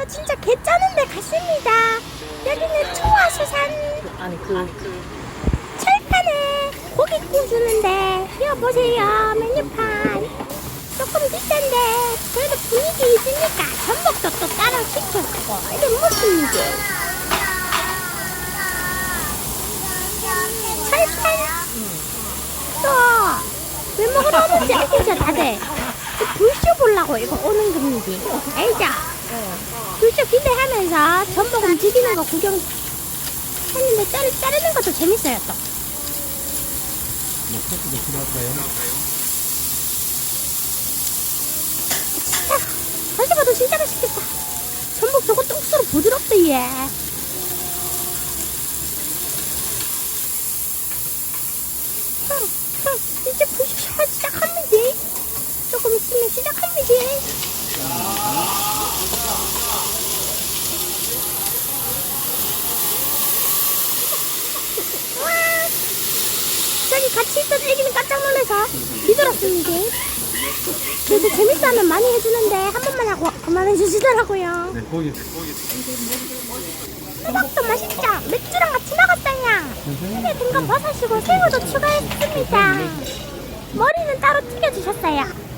저 진짜 개쩌는데 갔습니다. 여기는 초화수산. 아니 그 철판에 고기 구워주는데 이거 보세요 메뉴판. 조금 비싼데 그래도 분위기 있으니까 전복도 또 따로 시켰고. 이게 무슨 일이 철판? 또왜 먹으러 오는지 알겠죠 다들? 그 불쇼 보려고 이거 오는 겁니다. 알죠? 불쇼 기대하면서 전복 움직이는 거 구경 했는데 자르, 자르는 것도 재밌어요 또 뭐 커피도 필요할까요? 자, 다시 봐도 진짜 맛있겠다. 전복 저거 뚝수로 부드럽다, 얘. 응, 응, 이제 부시sha가 시작합니다. 조금 있으면 시작합니다. 와, 저기 같이 있던 애기는 깜짝 놀라서 뒤돌았습니다. 그래도 재밌어하면 많이 해주는데 한 번만 하고 그만해 주시더라고요. 네, 고기. 수박도 맛있죠? 맥주랑 같이 먹었어요. 입에 든거 버섯이고 새우도 추가했습니다. 머리는 따로 튀겨주셨어요.